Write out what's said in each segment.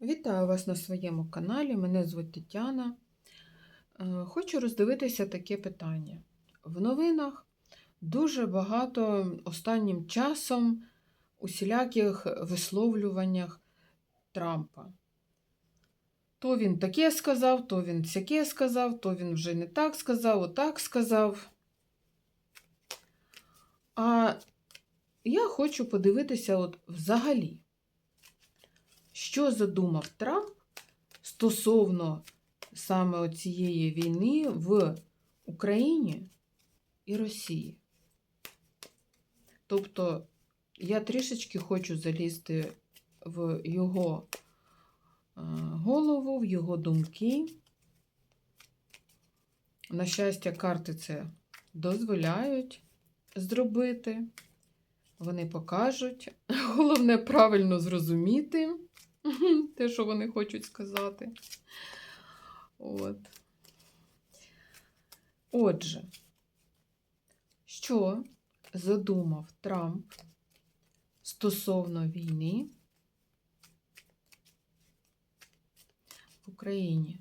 Вітаю вас на своєму каналі. Мене звуть Тетяна. Е, Хочу роздивитися таке питання. В новинах дуже багато останнім часом усіляких висловлюваннях Трампа. То він таке сказав, то він сяке сказав, то він вже не так сказав, отак сказав. А я хочу подивитися от взагалі. Що задумав Трамп стосовно саме цієї війни в Україні і Росії? Тобто я трішечки хочу залізти в його е, голову, в його думки. На щастя, карти це дозволяють зробити. Вони покажуть. Головне правильно зрозуміти те, що вони хочуть сказати. От. Отже, що задумав Трамп стосовно війни в Україні?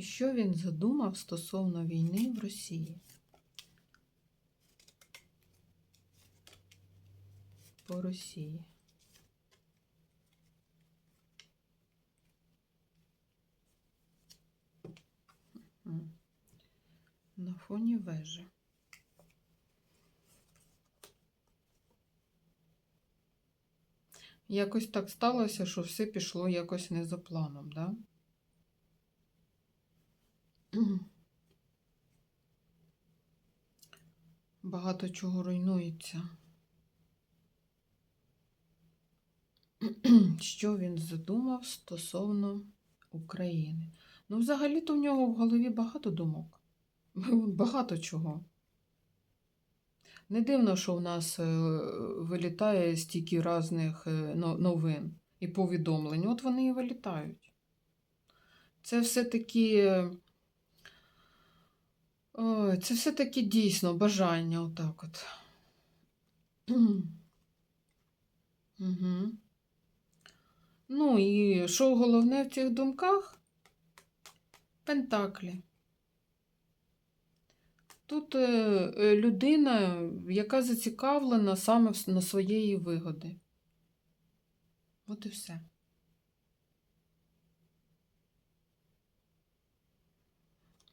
І що він задумав стосовно війни в Росії? По Росії. На фоні вежі. Якось так сталося, що все пішло якось не за планом, да? Багато чого руйнується. Що він задумав стосовно України? Ну, взагалі-то в нього в голові багато думок. Багато чого. Не дивно, що в нас е, вилітає стільки різних е, новин і повідомлень. От вони і вилітають. Це все-таки. Ой, це все-таки дійсно бажання отак от. Угу. Ну і що головне в цих думках? Пентаклі. Тут е, е, людина, яка зацікавлена саме на своєї вигоди. От і все.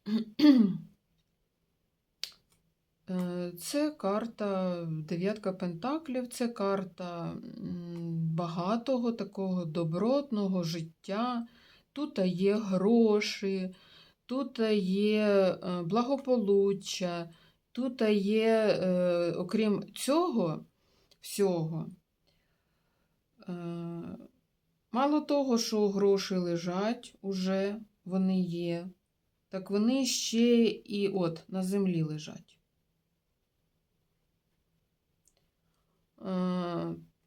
Е, Це карта дев'ятка пентаклів, це карта багатого такого добротного життя. Тут є гроші, тут є е, благополуччя, тут є, е, окрім цього всього, мало того, що гроші лежать уже, вони є, так вони ще і от на землі лежать.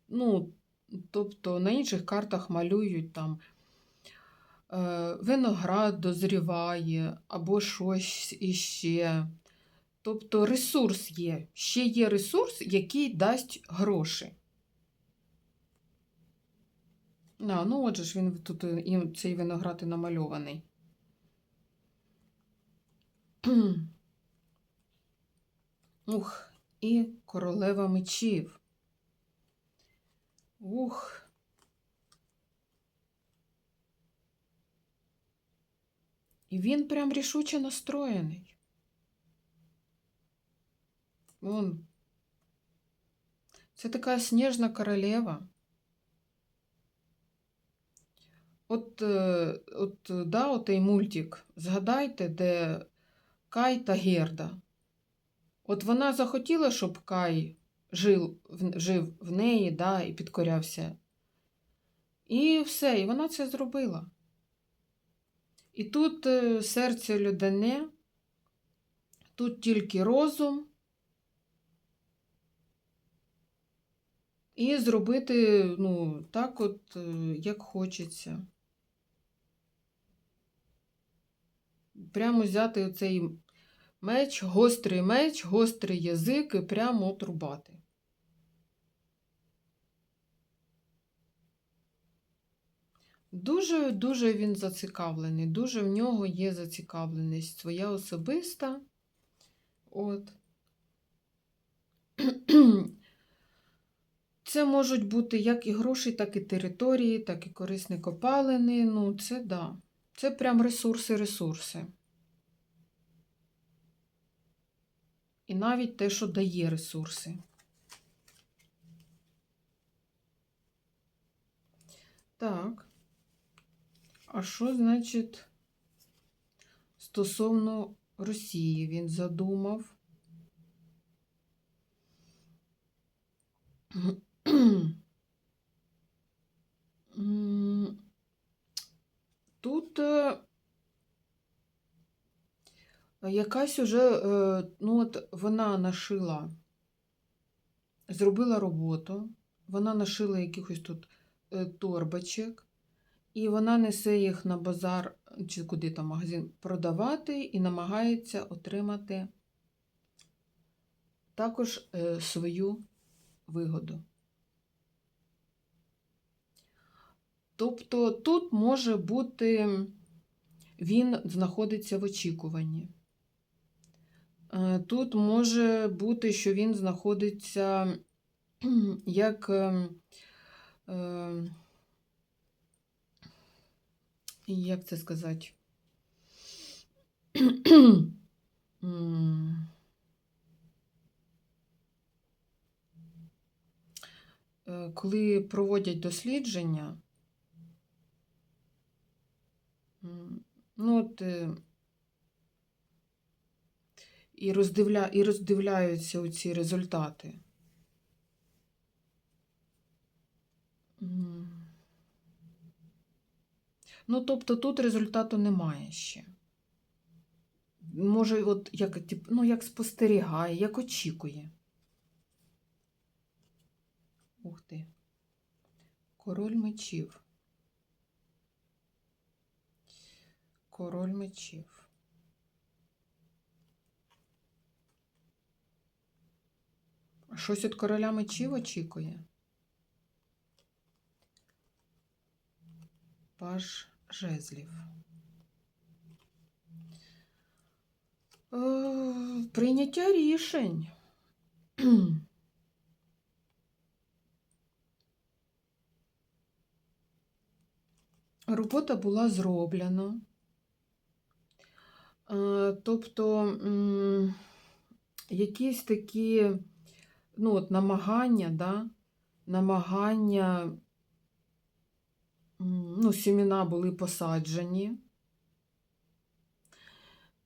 Ну, тобто на інших картах малюють там е, виноград дозріває або щось іще. Тобто ресурс є. Ще є ресурс, який дасть гроші. А, ну отже ж він тут е, цей виноград і намальований. Ух, і королева мечів. Ух. І він прям рішуче настроєний. Вон. Це така сніжна королева. От, е, от, да, отей мультик. Згадайте, де Кай та Герда. От вона захотіла, щоб Кай жив, в- жив в неї, да, і підкорявся. І все, і вона це зробила. І тут е, серце людяне, тут тільки розум і зробити ну, так, от, е, як хочеться. Прямо взяти оцей меч, гострий меч, гострий язик і прямо от рубати. Дуже дуже він зацікавлений, дуже в нього є зацікавленість своя особиста. От. Це можуть бути як і гроші, так і території, так і корисні копалини. Ну, це да. Це прям ресурси, ресурси. І навіть те, що дає ресурси. Так. А що значить стосовно Росії він задумав? Тут е, якась уже, е, ну от вона нашила, зробила роботу, вона нашила якихось тут е, торбочок, і вона несе їх на базар чи куди там магазин продавати і намагається отримати також е, свою вигоду. Тобто тут може бути, він знаходиться в очікуванні. Е, Тут може бути, що він знаходиться як е, е, як це сказати? Е, Коли проводять дослідження, ну от, е, і, роздивля, і роздивляються ці результати. Ну, тобто тут результату немає ще. Може, от як, ну, як спостерігає, як очікує. Ух ти. Король мечів. Король мечів. Щось від короля мечів очікує. Паж жезлів. Е, Прийняття рішень. Робота була зроблена. Е, Тобто якісь такі ну, от намагання, да, намагання, ну, сімена були посаджені.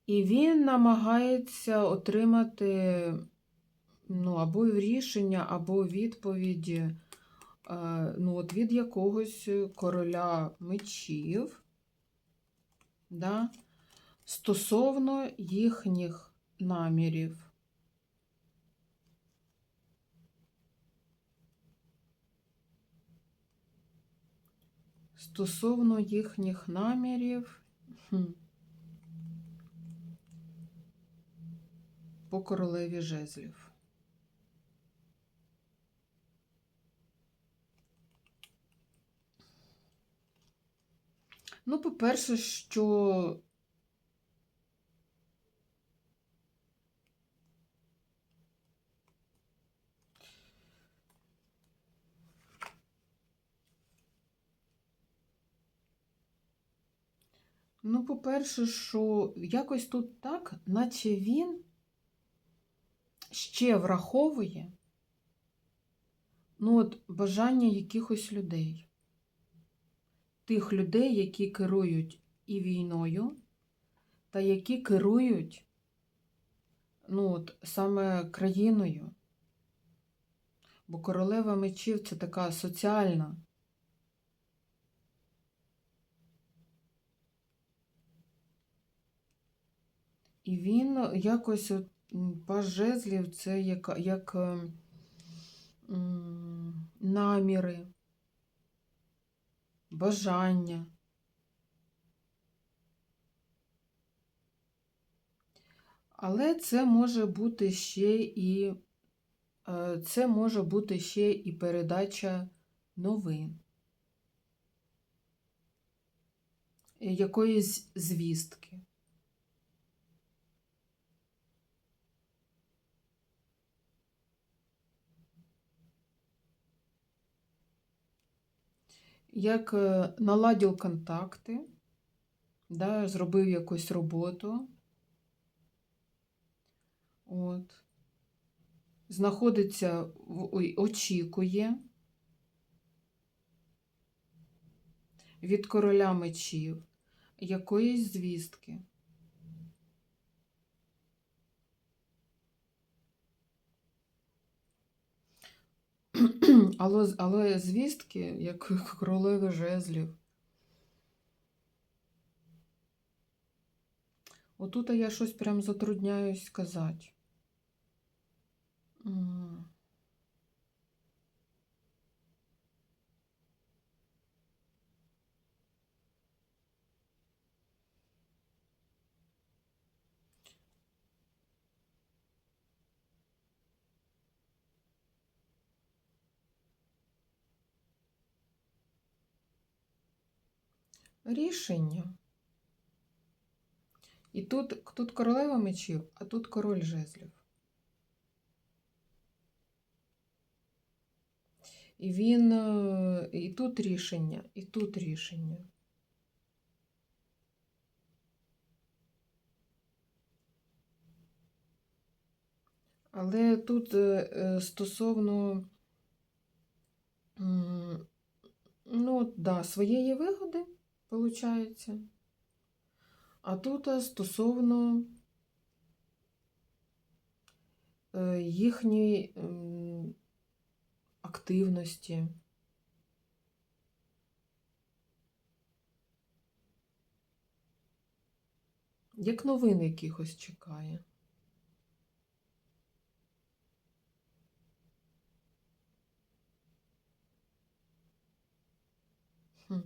І він намагається отримати ну, або рішення, або відповіді е, ну, от від якогось короля мечів да, стосовно їхніх намірів. Стосовно їхніх намірів. по королеві жезлів. Ну, по-перше, що Ну, по-перше, що якось тут так, наче він ще враховує ну, от, бажання якихось людей. Тих людей, які керують і війною, та які керують ну, от, саме країною. Бо королева мечів це така соціальна. І він якось от, жезлів це як, як, е, наміри, бажання. Але це може бути ще і е, це може бути ще і передача новин, е, якоїсь звістки. Як е, наладив контакти, да, зробив якусь роботу. От. Знаходиться, очікує від короля мечів якоїсь звістки. Але, але звістки, як королеви жезлів. Отут я щось прям затрудняюсь сказати. М. Рішення. І тут, тут королева мечів, а тут король жезлів. І він е, і тут рішення, і тут рішення. Але тут е, е, стосовно ну, да, своєї вигоди, виходить. А тут е, стосовно е, їхньої активності. Як новин якихось чекає. Хм.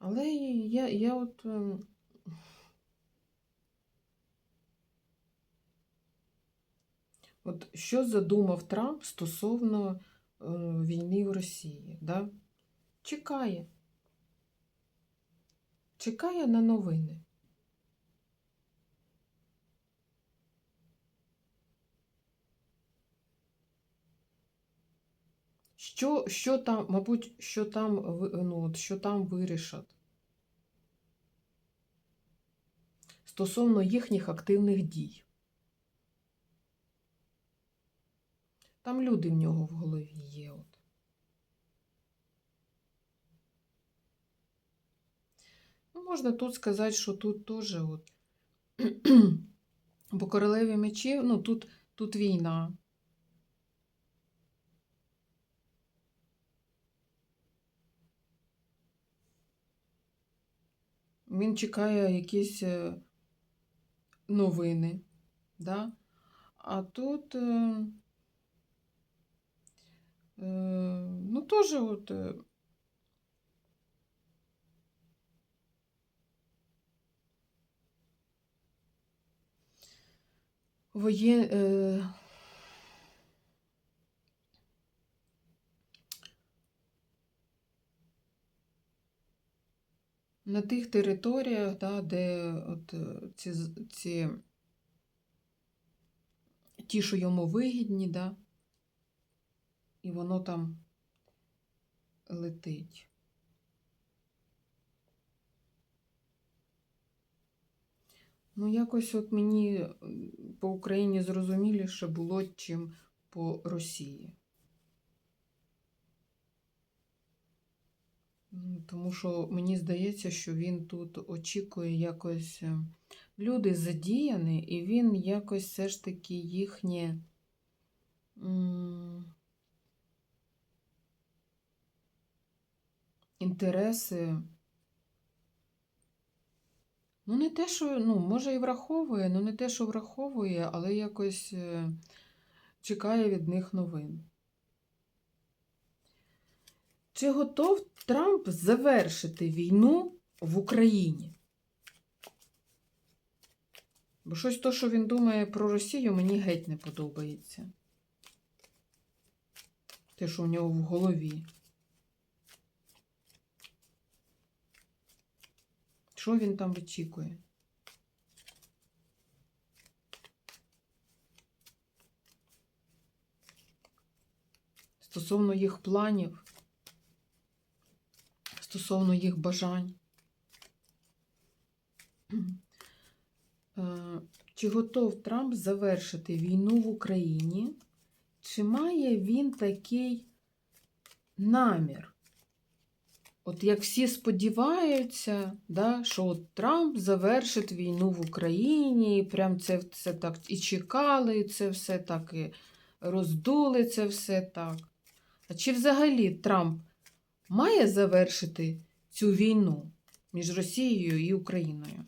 Але я, я от. ем, От що задумав Трамп стосовно е, війни в Росії? Да? Чекає. Чекає на новини. Що, що там, мабуть, що там, ну, що там вирішать стосовно їхніх активних дій. Там люди в нього в голові є. От. Ну, можна тут сказати, що тут теж. Бо королеві мечів, ну тут, тут війна. Він чекає якісь е, новини. Да? А тут, е, е, ну, теж от. е, Воє... На тих територіях, да, де от е, ці, ці ті, що йому вигідні, да, і воно там летить. Ну, якось от мені по Україні зрозуміліше було, чим по Росії. Тому що мені здається, що він тут очікує якось е, люди задіяні, і він якось все ж таки їхні інтереси. Ну, не те, що, ну, може, і враховує, ну не те, що враховує, але якось е, чекає від них новин. Чи готов Трамп завершити війну в Україні? Бо щось то, що він думає про Росію, мені геть не подобається. Те, що у нього в голові. Що він там вичікує? Стосовно їх планів, стосовно їх бажань. Е, Чи готов Трамп завершити війну в Україні? Чи має він такий намір? От як всі сподіваються, да, що от Трамп завершить війну в Україні, і прям це все так і чекали, і це все так і роздули це все так. А чи взагалі Трамп має завершити цю війну між Росією і Україною?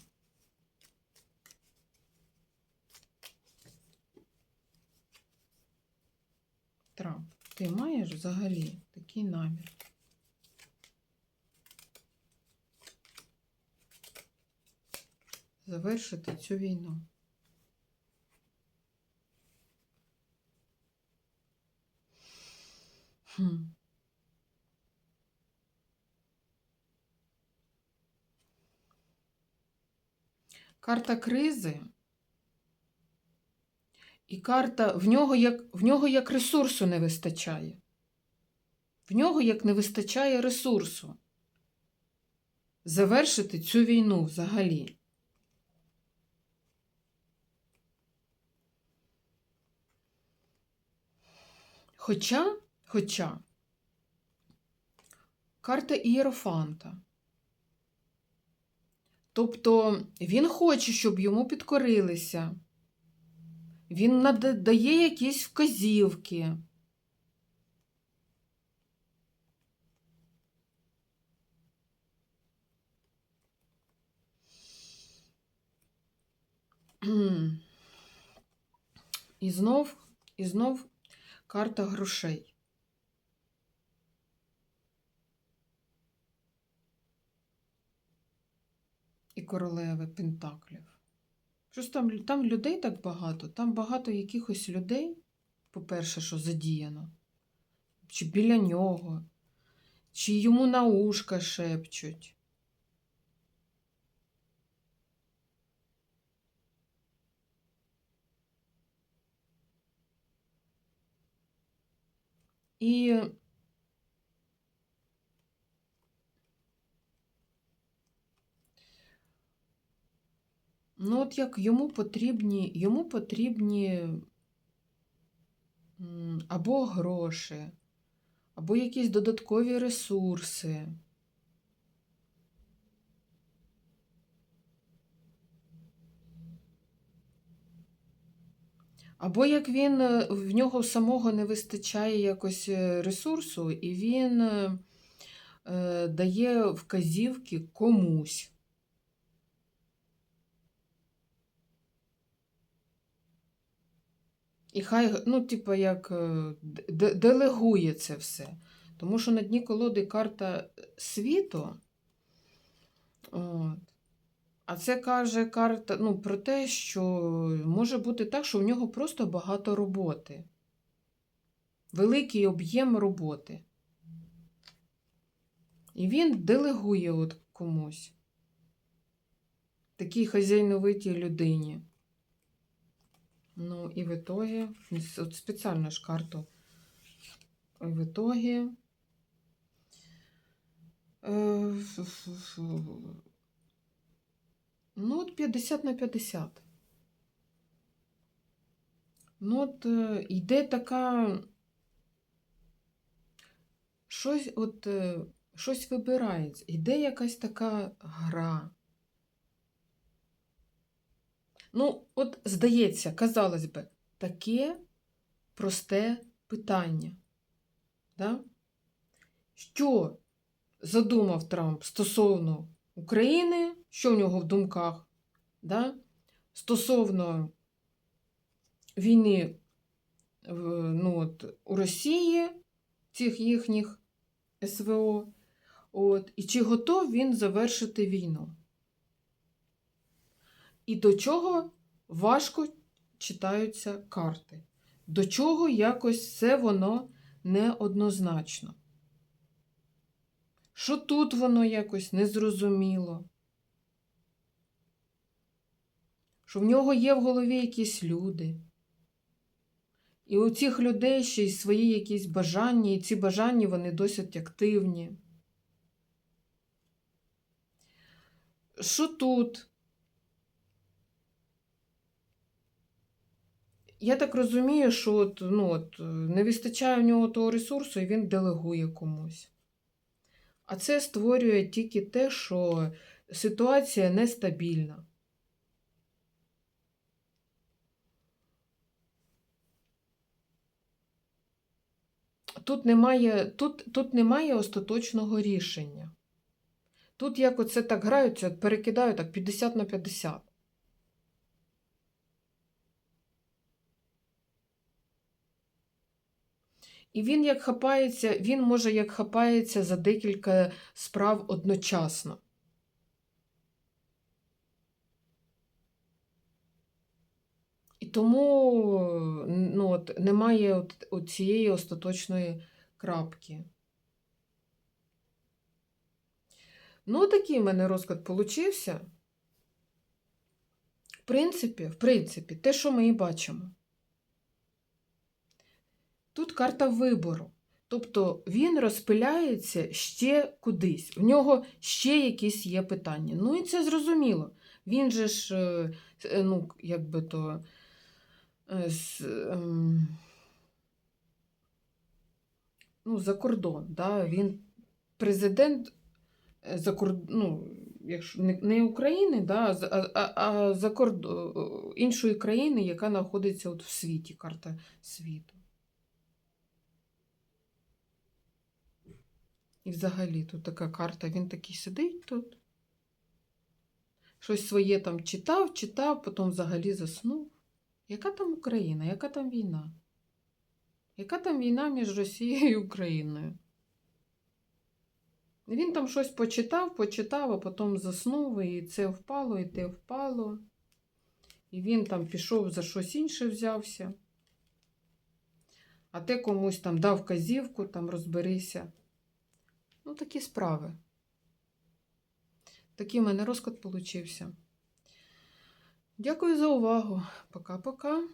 Трамп, ти маєш взагалі такий намір? Завершити цю війну. Хм. Карта кризи. І карта в нього як в нього як ресурсу не вистачає. В нього як не вистачає ресурсу. Завершити цю війну взагалі. Хоча, хоча карта Ієрофанта. Тобто він хоче, щоб йому підкорилися. Він надає якісь вказівки. І знов, і знов карта грошей. Королеви Пентаклів. Щось там, там людей так багато, там багато якихось людей, по-перше, що задіяно, чи біля нього, чи йому на ушка шепчуть. І Ну, от як йому потрібні, йому потрібні або гроші, або якісь додаткові ресурси. Або як він е, в нього самого не вистачає якось е, ресурсу, і він е, дає вказівки комусь. І хай, ну, типу, як е, делегує це все. Тому що на дні колоди карта світу. От. А це каже карта ну, про те, що може бути так, що в нього просто багато роботи. Великий об'єм роботи. І він делегує от комусь. Такій хазяйновитій людині. Ну, і в итоге, от спеціально ж карту. В итоге. Ну, от 50 на 50. Ну, от е, йде така. Щось от, е, щось вибирається. Йде якась така гра. Ну, от, здається, казалось би, таке просте питання. Да? Що задумав Трамп стосовно України, що в нього в думках? Да? Стосовно війни ну, от, у Росії, цих їхніх СВО, от, і чи готов він завершити війну. І до чого важко читаються карти. До чого якось все воно неоднозначно. Що тут воно якось незрозуміло. Що в нього є в голові якісь люди. І у цих людей ще й свої якісь бажання, і ці бажання вони досить активні. Що тут? Я так розумію, що от, ну, от, е, не вистачає в нього того ресурсу, і він делегує комусь. А це створює тільки те, що ситуація нестабільна. Тут немає, тут, тут немає остаточного рішення. Тут як оце так граються, перекидають так 50 на 50. І він як хапається, він може як хапається за декілька справ одночасно. І тому ну, от, немає от, от цієї остаточної крапки. Ну, такий в мене розклад получився. В принципі, в принципі, те, що ми і бачимо. Тут карта вибору. Тобто він розпиляється ще кудись. В нього ще якісь є питання. Ну і це зрозуміло. Він же ж, е, е, ну, як би то. е, ем, ну, за кордон. Да? Він президент за кордон, ну, якщо не, України, да, а, а за кордон іншої країни, яка знаходиться от в світі, карта світу. І взагалі тут така карта, він такий сидить тут. Щось своє там читав, читав, потім взагалі заснув. Яка там Україна? Яка там війна? Яка там війна між Росією і Україною? Він там щось почитав, почитав, а потім заснув, і це впало, і те впало. І він там пішов за щось інше взявся. А те комусь там дав казівку, там розберися. Ну, такі справи. Такий в мене розклад получився. Дякую за увагу. Пока-пока.